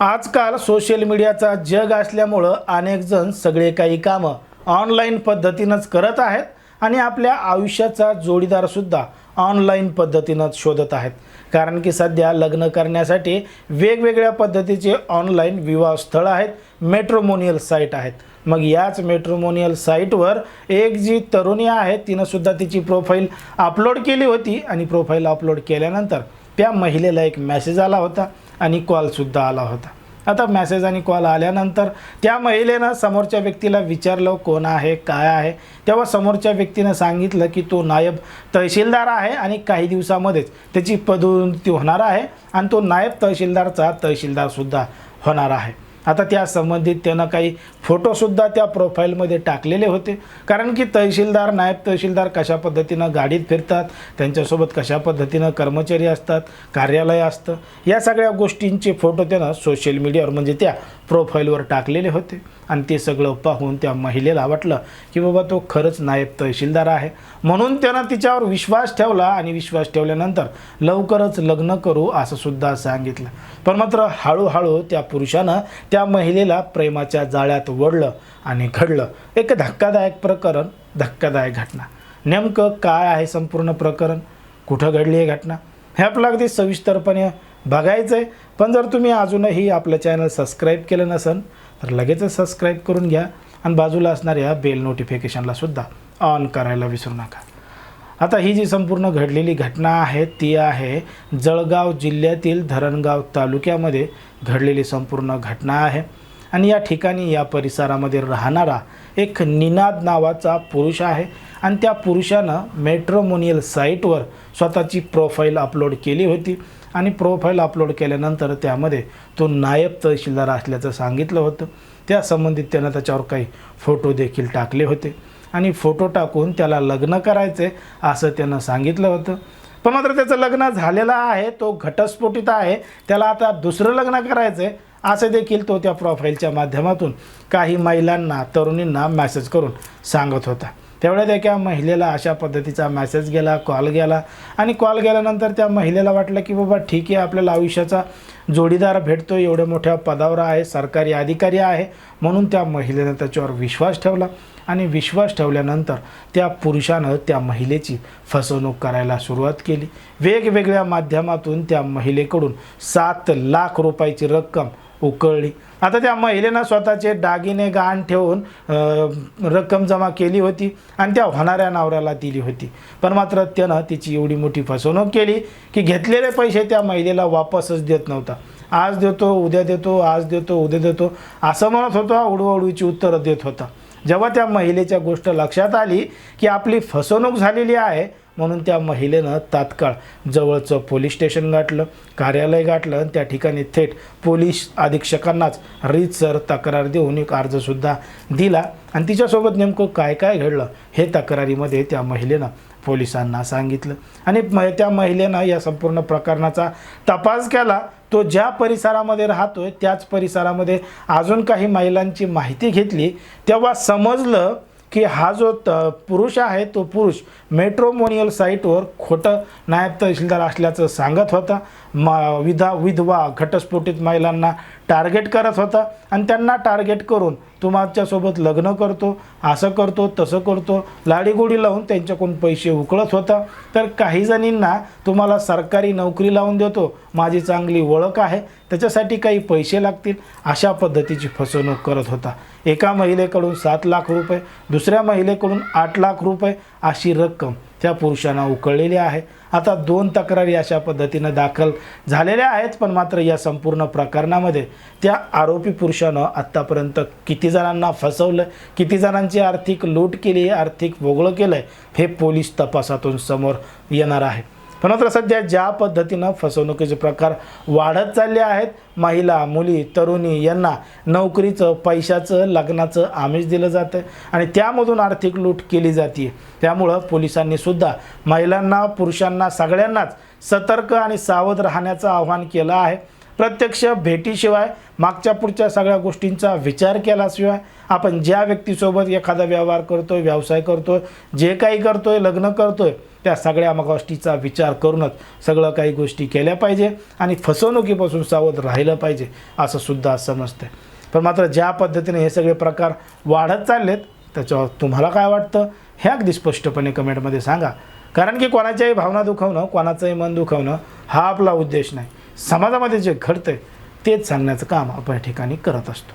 आजकाल सोशल मीडियाचा जग असल्यामुळं अनेक जण सगळे काही कामं ऑनलाईन पद्धतीनंच करत आहेत आणि आपल्या आयुष्याचा जोडीदारसुद्धा ऑनलाईन पद्धतीनंच शोधत आहेत. कारण की सध्या लग्न करण्यासाठी वेगवेगळ्या पद्धतीचे ऑनलाईन विवाह स्थळ आहेत मेट्रोमोनियल साईट आहेत. मग याच मेट्रोमोनियल साईटवर एक जी तरुणी आहे तिनंसुद्धा तिची प्रोफाईल अपलोड केली होती आणि प्रोफाईल अपलोड केल्यानंतर त्या महिलेला एक मेसेज आला होता. आणि कॉलसुद्धा आला होता. आता मॅसेज आणि कॉल आल्यानंतर त्या महिलेनं समोरच्या व्यक्तीला विचारलं कोण आहे? काय आहे? तेव्हा समोरच्या व्यक्तीनं सांगितलं की तो नायब तहसीलदार आहे आणि काही दिवसामध्येच त्याची पदोन्नती होणार आहे आणि तो नायब तहसीलदारचा तहसीलदारसुद्धा होणार आहे. आता त्या संबंधित त्यानं काही फोटोसुद्धा त्या प्रोफाईलमध्ये टाकलेले होते. कारण की तहसीलदार नायब तहसीलदार कशा पद्धतीनं गाडीत फिरतात त्यांच्यासोबत कशा पद्धतीनं कर्मचारी असतात कार्यालय असतं या सगळ्या गोष्टींचे फोटो त्यानं सोशल मीडियावर म्हणजे त्या प्रोफाईलवर टाकलेले होते. आणि ते सगळं पाहून त्या महिलेला वाटलं की बाबा तो खरंच नायब तहसीलदार आहे. म्हणून त्यानं तिच्यावर विश्वास ठेवला आणि विश्वास ठेवल्यानंतर लवकरच लग्न करू असं सुद्धा सांगितलं. पण मात्र हळूहळू त्या पुरुषानं त्या महिलेला प्रेमाच्या जाळ्यात वळलं आणि घडलं. एक धक्कादायक प्रकरण धक्कादायक घटना. नेमकं काय आहे संपूर्ण प्रकरण? कुठं घडली आहे घटना? हे आपलं अगदी सविस्तरपणे बघायचं आहे पण जर तुम्ही अजूनही आपलं चॅनल सबस्क्राईब केलं नसेल तर लगेचच सबस्क्राईब करून घ्या आणि बाजूला असणाऱ्या बेल नोटिफिकेशनला सुद्धा ऑन करायला विसरू नका. आता ही जी संपूर्ण घडलेली घटना आहे ती आहे जळगाव जिल्ह्यातील धरणगाव तालुक्यामध्ये घडलेली संपूर्ण घटना आहे. आणि या ठिकाणी या परिसरामध्ये राहणारा एक निनाद नावाचा पुरुष आहे. आणि त्या पुरुषानं मेट्रोमोनियल साईटवर स्वतःची प्रोफाईल अपलोड केली होती. आणि प्रोफाईल अपलोड केल्यानंतर त्यामध्ये तो नायब तहसीलदार असल्याचं सांगितलं होतं. त्या संबंधित त्यानं त्याच्यावर काही फोटो देखील टाकले होते. आणि फोटो टाकून त्याला लग्न करायचे असं त्यानं सांगितलं होतं. पण मात्र त्याचं लग्न झालेलं आहे. तो घटस्फोटीत आहे. त्याला आता दुसरं लग्न करायचं आहे असं देखील तो त्या प्रोफाईलच्या माध्यमातून काही महिलांना तरुणींना मॅसेज करून सांगत होता. तेवढ्यात एका महिलेला अशा पद्धतीचा मॅसेज गेला कॉल गेला आणि कॉल गेल्यानंतर त्या महिलेला वाटलं की बाबा ठीक आहे आपल्याला आयुष्याचा जोडीदार भेटतो एवढ्या मोठ्या पदावर आहे सरकारी अधिकारी आहे. म्हणून त्या महिलेनं त्याच्यावर विश्वास ठेवला आणि विश्वास ठेवल्यानंतर त्या पुरुषानं त्या महिलेची फसवणूक करायला सुरुवात केली. वेगवेगळ्या माध्यमातून त्या महिलेकडून सात लाख रुपयाची रक्कम उकळली. आता त्या महिलेनं स्वतःचे दागिने गहाण ठेवून रक्कम जमा केली होती आणि त्या होणाऱ्या नवऱ्याला दिली होती. पण मात्र त्यानं तिची एवढी मोठी फसवणूक केली की घेतलेले पैसे त्या महिलेला वापसच देत नव्हता. आज देतो उद्या देतो आज देतो उद्या देतो असं म्हणत होता उडवाउडवीची उत्तरं देत होता. जेव्हा त्या महिलेच्या गोष्ट लक्षात आली की आपली फसवणूक झालेली आहे म्हणून त्या महिलेनं तात्काळ जवळचं पोलीस स्टेशन गाठलं कार्यालय गाठलं आणि त्या ठिकाणी थेट पोलीस अधीक्षकांनाच रीतसर तक्रार देऊन एक अर्जसुद्धा दिला. आणि तिच्यासोबत नेमकं काय काय घडलं हे तक्रारीमध्ये त्या महिलेनं पोलिसांना सांगितलं. आणि म त्या महिलेनं या संपूर्ण प्रकरणाचा तपास केला. तो ज्या परिसरामध्ये राहतोय त्याच परिसरामध्ये अजून काही महिलांची माहिती घेतली. तेव्हा समजलं की हा जो त पुरुष आहे तो पुरुष मेट्रोमोनियल साईटवर खोटं नायब तहसीलदार असल्याचं सांगत होता. मा विधा विधवा घटस्फोटित महिलांना टार्गेट करत होता. आणि त्यांना टार्गेट करून तुमच्यासोबत लग्न करतो असं करतो तसं करतो लाडीगोडी लावून त्यांच्याकडून पैसे उकळत होता. तर काही जणींना तुम्हाला सरकारी नोकरी लावून देतो माझी चांगली ओळख आहे त्याच्यासाठी काही पैसे लागतील अशा पद्धतीची फसवणूक करत होता. एका महिलेकडून सात लाख रुपये दुसऱ्या महिलेकडून आठ लाख रुपये अशी रक्कम त्या पुरुषांना उकळलेले आहे. आता दोन तक्रारी अशा पद्धतीनं दाखल झालेल्या आहेत पण मात्र या संपूर्ण प्रकरणामध्ये त्या आरोपी पुरुषानं आत्तापर्यंत किती जणांना फसवलं किती जणांची आर्थिक लूट केली आर्थिक भोगळं केलं आहे हे पोलीस तपासातून समोर येणार आहे. पण मात्र सध्या ज्या पद्धतीनं फसवणुकीचे प्रकार वाढत चालले आहेत महिला मुली तरुणी यांना नोकरीचं पैशाचं लग्नाचं आमिष दिलं जातं आणि त्यामधून आर्थिक लूट केली जाते त्यामुळं पोलिसांनी सुद्धा महिलांना पुरुषांना सगळ्यांनाच सतर्क आणि सावध राहण्याचं आव्हान केलं आहे. प्रत्यक्ष भेटीशिवाय मागच्या पुढच्या सगळ्या गोष्टींचा विचार केल्याशिवाय आपण ज्या व्यक्तीसोबत एखादा व्यवहार करतो आहे व्यवसाय करतो आहे जे काही करतो आहे लग्न करतो आहे त्या सगळ्या गोष्टीचा विचार करूनच सगळं काही गोष्टी केल्या पाहिजे आणि फसवणुकीपासून सावध राहिलं पाहिजे असं सुद्धा समजतं पण मात्र ज्या पद्धतीने हे सगळे प्रकार वाढत चाललेत त्याच्यावर तुम्हाला काय वाटतं? हे अगदी स्पष्टपणे कमेंटमध्ये सांगा. कारण की कोणाच्याही भावना दुखवणं कोणाचंही मन दुखवणं हा आपला उद्देश नाही. समाजामध्ये जे घडतंय तेच सांगण्याचं काम आपण या ठिकाणी करत असतो.